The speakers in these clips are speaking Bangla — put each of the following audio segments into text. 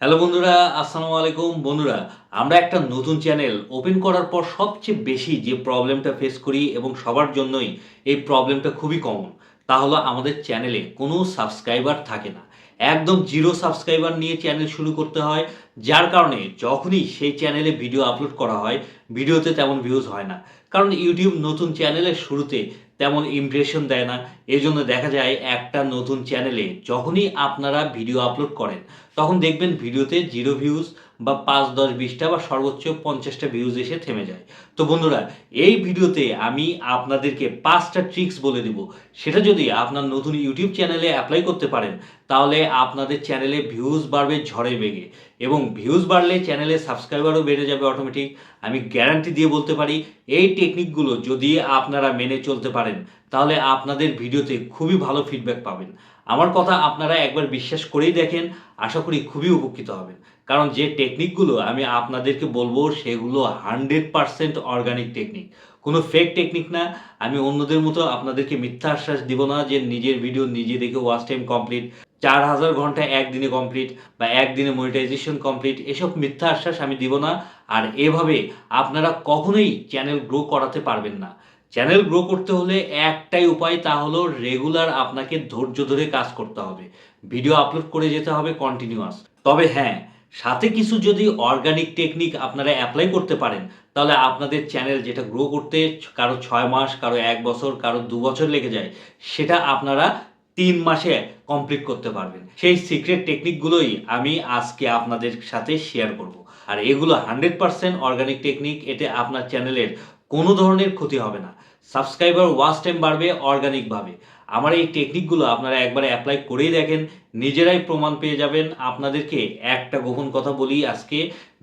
হ্যালো বন্ধুরা, আসসালামু আলাইকুম। বন্ধুরা, আমরা একটা নতুন চ্যানেল ওপেন করার পর সবচেয়ে বেশি যে প্রবলেমটা ফেস করি এবং সবার জন্যই এই প্রবলেমটা খুবই কমন তা হলো আমাদের চ্যানেলে কোনো সাবস্ক্রাইবার থাকে না। একদম জিরো সাবস্ক্রাইবার নিয়ে চ্যানেল শুরু করতে হয়, যার কারণে যখনই সেই চ্যানেলে ভিডিও আপলোড করা হয় ভিডিওতে তেমন ভিউজ হয় না। কারণ ইউটিউব নতুন চ্যানেলের শুরুতে তেমন ইমপ্রেশন দেয় না। এই জন্য দেখা যায় একটা নতুন চ্যানেলে যখনই আপনারা ভিডিও আপলোড করেন, তখন দেখবেন ভিডিওতে জিরো ভিউজ বা পাঁচ, দশ, বিশটা বা সর্বোচ্চ পঞ্চাশটা ভিউজ এসে থেমে যায়। তো বন্ধুরা, এই ভিডিওতে আমি আপনাদেরকে পাঁচটা ট্রিক্স বলে দিব। সেটা যদি আপনার নতুন ইউটিউব চ্যানেলে অ্যাপ্লাই করতে পারেন, তাহলে আপনাদের চ্যানেলে ভিউজ বাড়বে ঝড়ে বেগে। এবং ভিউজ বাড়লে চ্যানেলে সাবস্ক্রাইবারও বেড়ে যাবে অটোমেটিক আমি গ্যারান্টি দিয়ে বলতে পারি, এই টেকনিকগুলো যদি আপনারা মেনে চলতে পারেন তাহলে আপনাদের ভিডিওতে খুবই ভালো ফিডব্যাক পাবেন। আমার কথা আপনারা একবার বিশ্বাস করেই দেখেন, আশা করি খুবই উপকৃত হবেন। কারণ যে টেকনিকগুলো আমি আপনাদেরকে বলব, সেগুলো হান্ড্রেড পারসেন্ট অর্গানিক টেকনিক কোনো ফেক টেকনিক না। আমি অন্যদের মতো আপনাদেরকে মিথ্যা আশ্বাস দিব না যে নিজের ভিডিও নিজে দেখে ওয়াচ টাইম কমপ্লিট চার হাজার ঘণ্টা একদিনে কমপ্লিট বা একদিনে মনিটাইজেশন কমপ্লিট এসব মিথ্যা আশ্বাস আমি দিব না। আর এভাবে আপনারা কখনোই চ্যানেল গ্রো করাতে পারবেন না। চ্যানেল গ্রো করতে হলে একটাই উপায় তা হলো রেগুলার আপনাকে ধৈর্য ধরে কাজ করতে হবে। ভিডিও আপলোড করে যেতে হবে কন্টিনিউয়াস তবে হ্যাঁ সাথে কিছু যদি অর্গানিক টেকনিক আপনারা অ্যাপ্লাই করতে পারেন, তাহলে আপনাদের চ্যানেল যেটা গ্রো করতে কারও ছয় মাস, কারও এক বছর, কারও দু বছর লেগে যায়, সেটা আপনারা তিন মাসে কমপ্লিট করতে পারবেন। সেই সিক্রেট টেকনিকগুলোই আমি আজকে আপনাদের সাথে শেয়ার করব। আর এগুলো হান্ড্রেড পারসেন্ট অর্গানিক টেকনিক এতে আপনার চ্যানেলের কোনো ধরনের ক্ষতি হবে না। সাবস্ক্রাইবার ওয়াচ টাইম বাড়বে অর্গানিকভাবে আমার এই টেকনিকগুলো আপনারা একবার অ্যাপ্লাই করেই দেখেন, নিজেরাই প্রমাণ পেয়ে যাবেন। আপনাদেরকে একটা গোপন কথা বলি, আজকে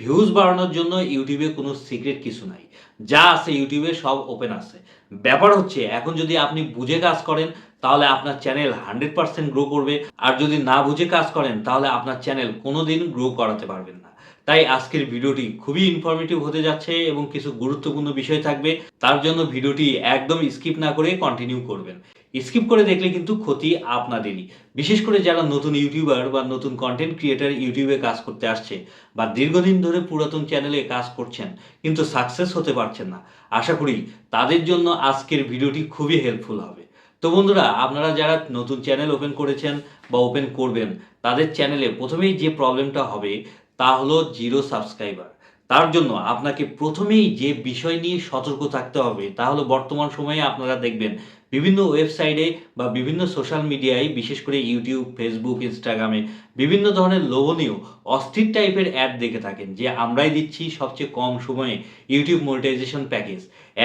ভিউজ বাড়ানোর জন্য ইউটিউবে কোনো সিক্রেট কিছু নাই। যা আছে ইউটিউবে সব ওপেন আছে। ব্যাপার হচ্ছে, এখন যদি আপনি বুঝে কাজ করেন, তাহলে আপনার চ্যানেল হান্ড্রেড পার্সেন্ট গ্রো করবে। আর যদি না বুঝে কাজ করেন, তাহলে আপনার চ্যানেল কোনোদিন গ্রো করাতে পারবেন না। তাই আজকের ভিডিওটি খুবই ইনফরমেটিভ হতে যাচ্ছে এবং কিছু গুরুত্বপূর্ণ বিষয় থাকবে। তার জন্য ভিডিওটি একদম স্কিপ না করে কন্টিনিউ করবেন। স্কিপ করে দেখলে কিন্তু ক্ষতি আপনাদেরই। বিশেষ করে যারা নতুন ইউটিউবার বা নতুন কন্টেন্ট ক্রিয়েটার ইউটিউবে কাজ করতে আসছে বা দীর্ঘদিন ধরে পুরাতন চ্যানেলে কাজ করছেন কিন্তু সাকসেস হতে পারছেন না, আশা করি তাদের জন্য আজকের ভিডিওটি খুবই হেল্পফুল হবে। তো বন্ধুরা, আপনারা যারা নতুন চ্যানেল ওপেন করেছেন বা ওপেন করবেন, তাদের চ্যানেলে প্রথমেই যে প্রবলেমটা হবে তা হলো জিরো সাবস্ক্রাইবার। তার জন্য আপনাকে প্রথমেই যে বিষয় নিয়ে সতর্ক থাকতে হবে তা হলো বর্তমান সময়ে আপনারা দেখবেন বিভিন্ন ওয়েবসাইটে বা বিভিন্ন সোশ্যাল মিডিয়ায়, বিশেষ করে ইউটিউব, ফেসবুক, ইনস্টাগ্রামে বিভিন্ন ধরনের লোভনীয়, অস্থির টাইপের অ্যাড দেখে থাকেন যে আমরাই দিচ্ছি সবচেয়ে কম সময়ে ইউটিউব মনিটাইজেশন প্যাকেজ।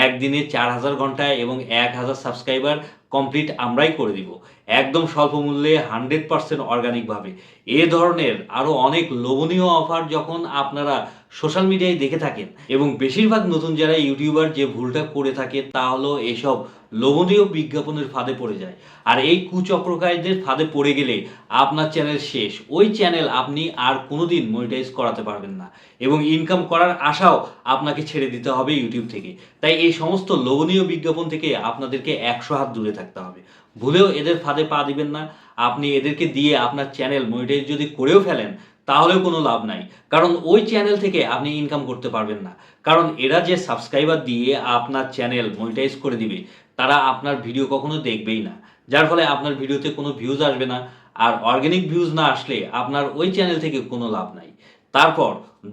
একদিনে চার হাজার ঘন্টায় এবং এক হাজার সাবস্ক্রাইবার কমপ্লিট আমরাই করে দিব। একদম স্বল্প মূল্যে হান্ড্রেড পার্সেন্ট অর্গানিকভাবে। এ ধরনের আরও অনেক লোভনীয় অফার যখন আপনারা সোশ্যাল মিডিয়ায় দেখে থাকেন এবং বেশিরভাগ নতুন যারা ইউটিউবার যে ভুলটা করে থাকে তা হলো এসব লোভনীয় বিজ্ঞাপনের ফাঁদে পড়ে যায়। আর এই কুচক্রকারীদের ফাঁদে পড়ে গেলে আপনার চ্যানেল শেষ। ওই চ্যানেল আপনি আর কোনোদিন মনিটাইজ করাতে পারবেন না এবং ইনকাম করার আশাও আপনাকে ছেড়ে দিতে হবে ইউটিউব থেকে। তাই এই সমস্ত লোভনীয় বিজ্ঞাপন থেকে আপনাদেরকে একশো হাত দূরে থাকতে হবে। ভুলেও এদের ফাঁদে পা দিবেন না। আপনি এদেরকে দিয়ে আপনার চ্যানেল মনিটাইজ যদি করেও ফেলেন, তাহলেও কোনো লাভ নাই। কারণ ওই চ্যানেল থেকে আপনি ইনকাম করতে পারবেন না। কারণ এরা যে সাবস্ক্রাইবার দিয়ে আপনার চ্যানেল মনিটাইজ করে দিবে, তারা আপনার ভিডিও কখনো দেখবেই না। যার ফলে আপনার ভিডিওতে কোনো ভিউজ আসবে না। আর অর্গানিক ভিউজ না আসলে আপনার ওই চ্যানেল থেকে কোনো লাভ নাই। তারপর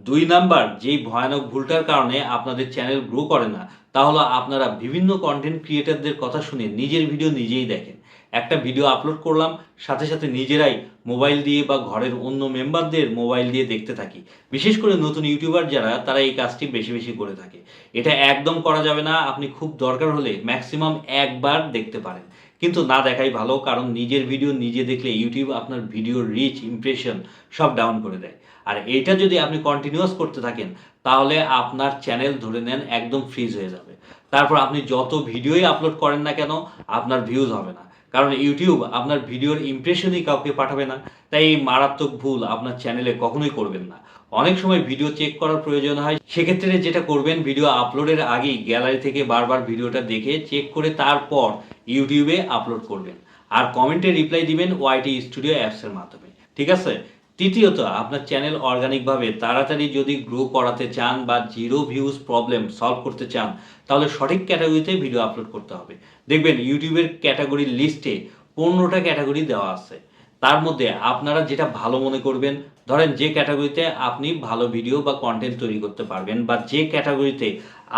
দুই নাম্বার, যেই ভয়ানক ভুলটার কারণে আপনাদের চ্যানেল গ্রো করে না তা হলো আপনারা বিভিন্ন কন্টেন্ট ক্রিয়েটারদের কথা শুনে নিজের ভিডিও নিজেই দেখেন। একটা ভিডিও আপলোড করলাম, সাথে সাথে নিজেরাই মোবাইল দিয়ে বা ঘরের অন্য মেম্বারদের মোবাইল দিয়ে দেখতে থাকি। বিশেষ করে নতুন ইউটিউবার যারা, তারা এই কাজটি বেশি বেশি করে থাকে। এটা একদম করা যাবে না, আপনি খুব দরকার হলে ম্যাক্সিমাম একবার দেখতে পারেন। কিন্তু না দেখাই ভালো, কারণ নিজের ভিডিও নিজে দেখলে ইউটিউব আপনার ভিডিওর রিচ ইমপ্রেশন সব ডাউন করে দেয়। আর এইটা যদি আপনি কন্টিনিউয়াস করতে থাকেন তাহলে আপনার চ্যানেল ধরে নেন একদম ফ্রিজ হয়ে যাবে। তারপর আপনি যত ভিডিওই আপলোড করেন না কেন, আপনার ভিউজ হবে না। কারণ ইউটিউব আপনার ভিডিওর ইমপ্রেশনই কাউকে পাঠাবে না। তাই এই মারাত্মক ভুল আপনার চ্যানেলে কখনোই করবেন না। অনেক সময় ভিডিও চেক করার প্রয়োজন হয়। সেক্ষেত্রে যেটা করবেন ভিডিও আপলোডের আগেই গ্যালারি থেকে বারবার ভিডিওটা দেখে চেক করে তারপর ইউটিউবে আপলোড করবেন। আর কমেন্টে রিপ্লাই দিবেন ওয়াইটি স্টুডিও অ্যাপসের মাধ্যমে। ঠিক আছে? তৃতীয়ত, আপনার চ্যানেল অর্গানিকভাবে তাড়াতাড়ি যদি গ্রো করাতে চান বা জিরো ভিউজ প্রবলেম সলভ করতে চান, তাহলে সঠিক ক্যাটাগরিতে ভিডিও আপলোড করতে হবে। দেখবেন, ইউটিউবের ক্যাটাগরির লিস্টে পনেরোটা ক্যাটাগরি দেওয়া আছে। তার মধ্যে আপনারা যেটা ভালো মনে করবেন, ধরেন যে ক্যাটাগরিতে আপনি ভালো ভিডিও বা কন্টেন্ট তৈরি করতে পারবেন বা যে ক্যাটাগরিতে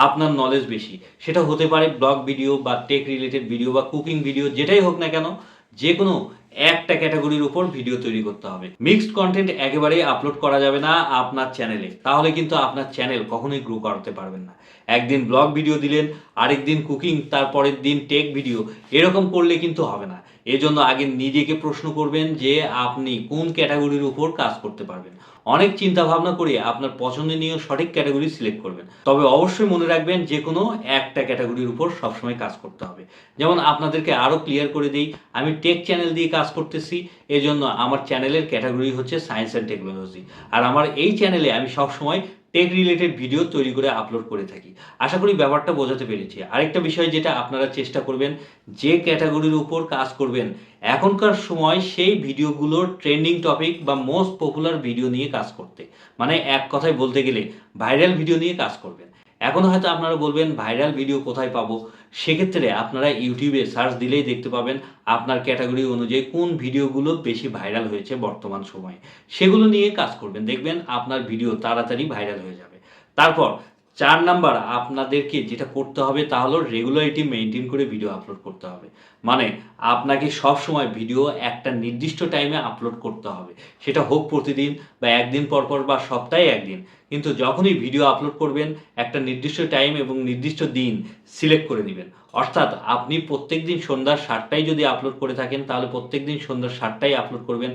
আপনার নলেজ বেশি, সেটা হতে পারে ব্লগ ভিডিও বা টেক রিলেটেড ভিডিও বা কুকিং ভিডিও যেটাই হোক না কেন যে কোনো একটা ক্যাটাগরির উপর ভিডিও তৈরি করতে হবে। মিক্সড কন্টেন্ট একেবারেই আপলোড করা যাবে না আপনার চ্যানেলে তাহলে কিন্তু আপনার চ্যানেল কখনোই গ্রো করাতে পারবেন না। একদিন ব্লগ ভিডিও দিলেন আরেক দিন কুকিং তারপরের দিন টেক ভিডিও এরকম করলে কিন্তু হবে না। এজন্য আগে নিজেকে প্রশ্ন করবেন যে আপনি কোন ক্যাটাগরির উপর কাজ করতে পারবেন। অনেক চিন্তা ভাবনা করে আপনার পছন্দনীয় সঠিক ক্যাটাগরি সিলেক্ট করবেন। তবে অবশ্যই মনে রাখবেন যে কোনো একটা ক্যাটাগরির উপর সবসময় কাজ করতে হবে। যেমন আপনাদেরকে আরও ক্লিয়ার করে দিই, আমি টেক চ্যানেল দিয়ে কাজ করতেছি, এজন্য আমার চ্যানেলের ক্যাটাগরি হচ্ছে সায়েন্স অ্যান্ড টেকনোলজি আর আমার এই চ্যানেলে আমি সবসময় টেক রিলেটেড ভিডিও তৈরি করে আপলোড করে থাকি। আশা করি ব্যাপারটা বোঝাতে পেরেছি। আরেকটা বিষয় যেটা আপনারা চেষ্টা করবেন, যে ক্যাটাগরির উপর কাজ করবেন এখনকার সময় সেই ভিডিওগুলোর ট্রেন্ডিং টপিক বা মোস্ট পপুলার ভিডিও নিয়ে কাজ করতে। মানে এক কথায় বলতে গেলে ভাইরাল ভিডিও নিয়ে কাজ করবেন। এখন হয়তো আপনারা বলবেন, ভাইরাল ভিডিও কোথায় পাবো? সেক্ষেত্রে আপনারা ইউটিউবে সার্চ দিলেই দেখতে পাবেন আপনার ক্যাটাগরি অনুযায়ী কোন ভিডিওগুলো বেশি ভাইরাল হয়েছে বর্তমান সময়ে। সেগুলো নিয়ে কাজ করবেন। দেখবেন আপনার ভিডিও তাড়াতাড়ি ভাইরাল হয়ে যাবে। তারপর চার নাম্বার, আপনাদেরকে যেটা করতে হবে তা হলো রেগুলারিটি মেনটেন করে ভিডিও আপলোড করতে হবে। মানে আপনাকে সব সময় ভিডিও একটা নির্দিষ্ট টাইমে আপলোড করতে হবে। সেটা হোক প্রতিদিন বা একদিন পর পর বা সপ্তাহে একদিন। কিন্তু যখনই ভিডিও আপলোড করবেন, একটা নির্দিষ্ট টাইম এবং নির্দিষ্ট দিন সিলেক্ট করে নেবেন। অর্থাৎ আপনি প্রত্যেক দিন সন্ধ্যা সাতটায় যদি আপলোড করে থাকেন, তাহলে প্রত্যেক দিন সন্ধ্যা সাতটায় আপলোড করবেন।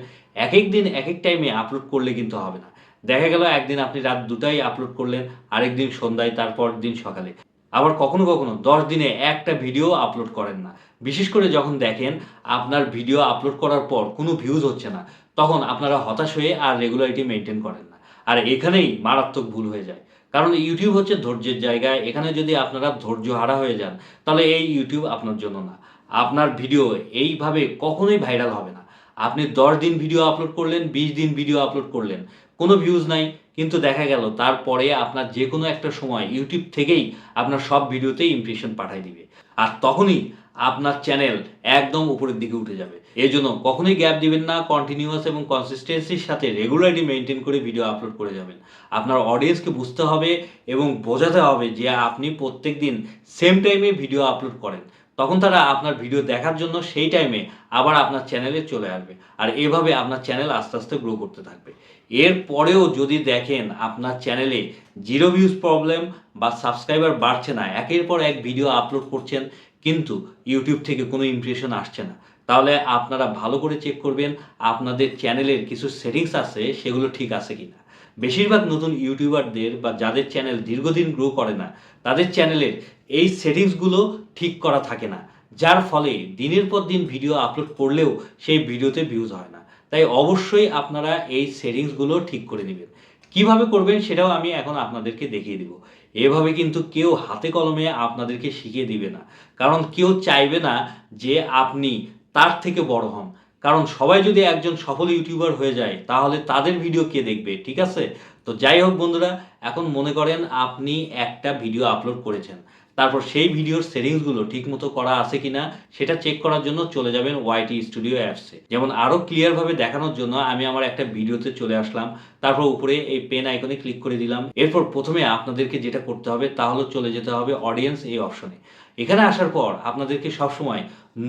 এক এক দিন এক এক টাইমে আপলোড করলে কিন্তু হবে না। দেখা গেল একদিন আপনি রাত দুটাই আপলোড করলেন আরেক দিন সন্ধ্যায়, তারপর দিন সকালে। আবার কখনো কখনো দশ দিনে একটা ভিডিও আপলোড করেন না। বিশেষ করে যখন দেখেন আপনার ভিডিও আপলোড করার পর কোনো ভিউজ হচ্ছে না, তখন আপনারা হতাশ হয়ে আর রেগুলারিটি মেনটেন করেন না। আর এখানেই মারাত্মক ভুল হয়ে যায়। কারণ ইউটিউব হচ্ছে ধৈর্যের জায়গা, এখানে যদি আপনারা ধৈর্য হারা হয়ে যান, তাহলে এই ইউটিউব আপনার জন্য না। আপনার ভিডিও এইভাবে কখনোই ভাইরাল হবে না। আপনি দশ দিন ভিডিও আপলোড করলেন, বিশ দিন ভিডিও আপলোড করলেন কোনো ভিউজ নাই, কিন্তু দেখা গেল তারপরে আপনার যে কোনো একটা সময় ইউটিউব থেকেই আপনার সব ভিডিওতেই ইমপ্রেশন পাঠিয়ে দিবে। আর তখনই আপনার চ্যানেল একদম উপরের দিকে উঠে যাবে। এই জন্য কখনোই গ্যাপ দিবেন না কন্টিনিউয়াস এবং কনসিস্টেন্সির সাথে রেগুলারলি মেনটেন করে ভিডিও আপলোড করে যাবেন। আপনার অডিয়েন্সকে বুঝতে হবে এবং বোঝাতে হবে যে আপনি প্রত্যেক দিন সেম টাইমে ভিডিও আপলোড করেন। তখন তারা আপনার ভিডিও দেখার জন্য সেই টাইমে আবার আপনার চ্যানেলে চলে আসবে। আর এভাবে আপনার চ্যানেল আস্তে আস্তে গ্রো করতে থাকবে। এর পরেও যদি দেখেন আপনার চ্যানেলে জিরো ভিউজ প্রবলেম বা সাবস্ক্রাইবার বাড়ছে না, একের পর এক ভিডিও আপলোড করছেন, কিন্তু ইউটিউব থেকে কোনো ইমপ্রেশন আসছে না, তাহলে আপনারা ভালো করে চেক করবেন, আপনাদের চ্যানেলের কিছু সেটিংস আছে, সেগুলো ঠিক আছে কিনা। বেশিরভাগ নতুন ইউটিউবারদের বা যাদের চ্যানেল দীর্ঘদিন গ্রো করে না, তাদের চ্যানেলের এই সেটিংসগুলো ঠিক করা থাকে না, যার ফলে দিনের পর দিন ভিডিও আপলোড করলেও সেই ভিডিওতে ভিউজ হয় না। তাই অবশ্যই আপনারা এই সেটিংসগুলো ঠিক করে নেবেন। কীভাবে করবেন সেটাও আমি এখন আপনাদেরকে দেখিয়ে দিব। এভাবে কিন্তু কেউ হাতে কলমে আপনাদেরকে শিখিয়ে দিবে না। কারণ কেউ চাইবে না যে আপনি তার থেকে বড় হন। কারণ সবাই যদি একজন সফল ইউটিউবার হয়ে যায়, তাহলে তাদের ভিডিও কে দেখবে, ঠিক আছে? তো যাই হোক বন্ধুরা, এখন মনে করেন আপনি একটা ভিডিও আপলোড করেছেন। তারপর সেই ভিডিওর সেটিংসগুলো ঠিকমতো করা আছে কিনা, সেটা চেক করার জন্য চলে যাবেন ওয়াইটি স্টুডিও অ্যাপসে যেমন আরও ক্লিয়ারভাবে দেখানোর জন্য আমি আমার একটা ভিডিওতে চলে আসলাম। তারপর উপরে এই পেন আইকনে ক্লিক করে দিলাম। এরপর প্রথমে আপনাদেরকে যেটা করতে হবে তা হলো চলে যেতে হবে অডিয়েন্স এই অপশনে এখানে আসার পর আপনাদেরকে সবসময়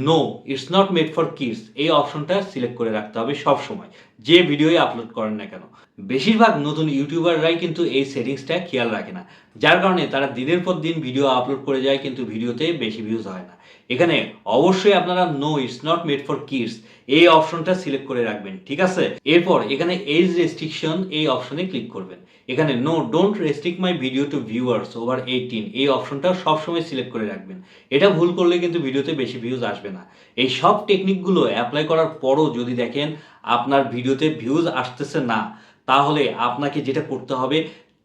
no it's not made for kids এই অপশনটা সিলেক্ট করে রাখতে হবে সব সময় যে ভিডিওই আপলোড করেন না কেন। বেশিরভাগ নতুন ইউটিউবাররাই কিন্তু এই সেটিংসটা খেয়াল রাখে না। যার কারণে তারা দিনের পর দিন ভিডিও আপলোড করে যায়, কিন্তু ভিডিওতে বেশি ভিউজ হয় না। এখানে অবশ্যই আপনারা no it's not made for kids এই অপশনটা সিলেক্ট করে রাখবেন, ঠিক আছে? এরপর এখানে এজ রেস্ট্রিকশন এই অপশনে ক্লিক করবেন। এখানে no don't restrict my video to viewers over eighteen এই অপশনটা সবসময় সিলেক্ট করে রাখবেন। এটা ভুল করলে কিন্তু ভিডিওতে বেশি ভিউজ আসবে না। এই সব টেকনিকগুলো অ্যাপ্লাই করার পরও যদি দেখেন আপনার ভিডিওতে ভিউজ আসতেছে না, তাহলে আপনাকে যেটা করতে হবে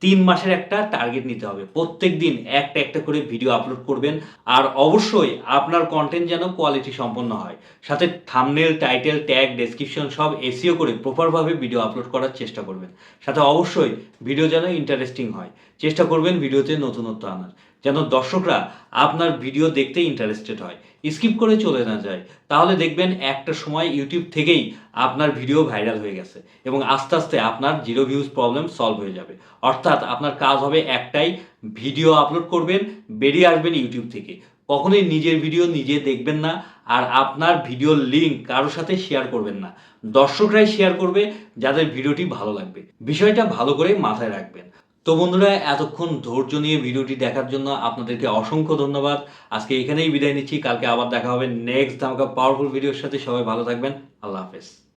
তিন মাসের একটা টার্গেট নিতে হবে। প্রত্যেক দিন একটা একটা করে ভিডিও আপলোড করবেন আর অবশ্যই আপনার কন্টেন্ট যেন কোয়ালিটি সম্পন্ন হয়। সাথে থামনেল টাইটেল ট্যাগ ডেসক্রিপশন সব এসিও করে প্রপারভাবে ভিডিও আপলোড করার চেষ্টা করবেন। সাথে অবশ্যই ভিডিও যেন ইন্টারেস্টিং হয়। চেষ্টা করবেন ভিডিওতে নতুনত্ব আনার। যেন দর্শকরা আপনার ভিডিও দেখতে ইন্টারেস্টেড হয়। স্কিপ করে চলে না যায়। তাহলে দেখবেন একটা সময় ইউটিউব থেকেই আপনার ভিডিও ভাইরাল হয়ে গেছে এবং আস্তে আস্তে আপনার জিরো ভিউজ প্রবলেম সলভ হয়ে যাবে। অর্থাৎ আপনার কাজ হবে একটাই, ভিডিও আপলোড করবেন, বেরিয়ে আসবেন ইউটিউব থেকে। কখনোই নিজের ভিডিও নিজে দেখবেন না আর আপনার ভিডিওর লিঙ্ক কারোর সাথে শেয়ার করবেন না। দর্শকরাই শেয়ার করবে, যাদের ভিডিওটি ভালো লাগবে। বিষয়টা ভালো করে মাথায় রাখবেন। তো বন্ধুরা, এতক্ষণ ধৈর্য নিয়ে ভিডিওটি দেখার জন্য আপনাদেরকে অসংখ্য ধন্যবাদ। আজকে এখানেই বিদায় নিচ্ছি। কালকে আবার দেখা হবে নেক্সট ধামাকা পাওয়ারফুল ভিডিওর সাথে। সবাই ভালো থাকবেন। আল্লাহ হাফেজ।